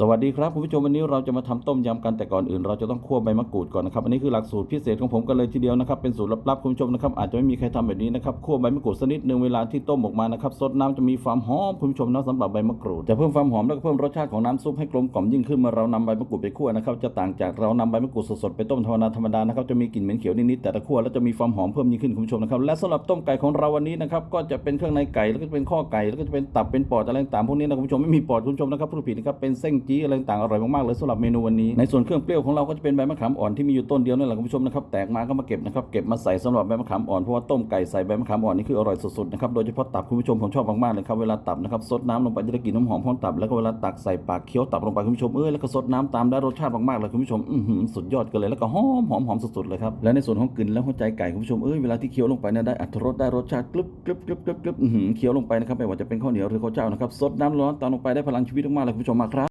สวัสดีครับคุณผู้ชมวันนี้เราจะมาทำต้มยำกันแต่ก่อนอื่น เราจะต้องคั่วใบมะกรูดก่อนนะครับอันนี้คือหลักสูตรพิเศษของผมกันเลยทีเดียวนะครับเป็นสูตรลับๆคุณผู้ชมนะครับอาจจะไม่มีใครทำแบบนี้นะครับคั่วใบมะกรูดสักนิดหนึ่งเวลาที่ต้มออกมานะครับซดน้ำจะมีความหอมคุณผู้ชมนะสำหรับใบมะกรูดจะเพิ่มความหอมแล้วก็เพิ่มรสชาติของน้ำซุปให้กลมกล่อมยิ่งขึ้นเมื่อเรานำใบมะกรูดไปคั่วนะครับจะต่างจากเรานำใบมะกรูดสดๆไปต้มธรรมดาธรรมดานะครับจะมีกลิ่นเหม็นเขียวนิดๆแต่ถ้าคั่วแล้วจะมีความหอมเพิ่มยิ่งขึ้นคุณผู้ชมนะครับและสำหรับต้มไก่ของเราวันนี้นะครับก็จะเป็นเครื่องในไก่แล้วก็จะเป็นข้อไก่แล้วก็จะเป็นตับเป็นปอดอะไรต่างๆพวกนี้นะคุณผู้ชมไม่มีปอดคุณผู้ชมนะครับผู้ผิดนะครับเป็นเส้นจี้อะไรต่างอร่อยมากๆเลยสำหรับเมนูวันนี้ในส่วนเครื่องเปรี้ยวของเราก็จะเป็นใบมะขามอ่อนที่มีอยู่ต้นเดียวนั่นแหละคุณผู้ชมนะครับแตกมาก็มาเก็บนะครับเก็บมาใส่สำหรับใบมะขามอ่อนเพราะว่าต้มไก่ใส่ใบมะขามอ่อนนี่คืออร่อยสุดๆนะครับโดยเฉพาะตับคุณผู้ชมผมชอบมากๆเลยครับเวลาตับนะครับซดน้ำลงไปจะได้กลิ่นหอมของตับแล้วก็เวลาตักใส่ปากเคี้ยวตับลงไปคุณผู้ชมเอ้ยแล้วก็ซดน้ำตามได้รสชาติมากๆเลยคุณผู้ชมอื้อหือสุดยอดกันเลยแล้วก็หอมหอมหอมสุดๆเลยครับและในส่วนของกลิ่นและหัวใจไก่คุณผู้ชมเอ้ยเวลาที่เคี้ยวลงไปเนี่ยได้อรรถรสได้รสชาติกรึบกรึบกรึบกรึบกรึบอื้อหือเคี้ยวลงไปนะครับไม่ว่าจะเป็นข้าวเหนียวหรือข้าวเจ้านะครับซดน้ำร้อนตามลงไปได้พลังชีวิตมากๆเลยคุณผู้ชมมาครับ